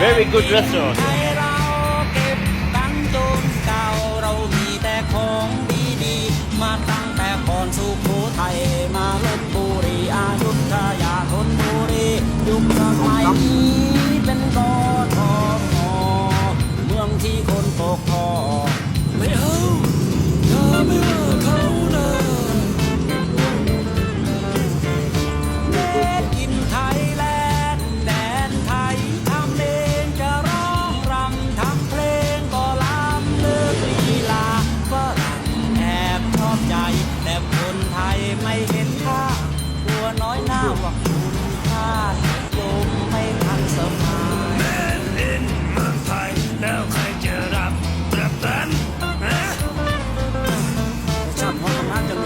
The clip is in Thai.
very good restaurant ม่รู้เมืองที่คนตกคอไม่เอา ไม่เห็นค่าตัวน้อยหน้าว่าคุณค่าโยมไม่ทันสมัยแมนเล่นเมืองไทยแล้วใครจะรับรับตันนะชอบพอคานน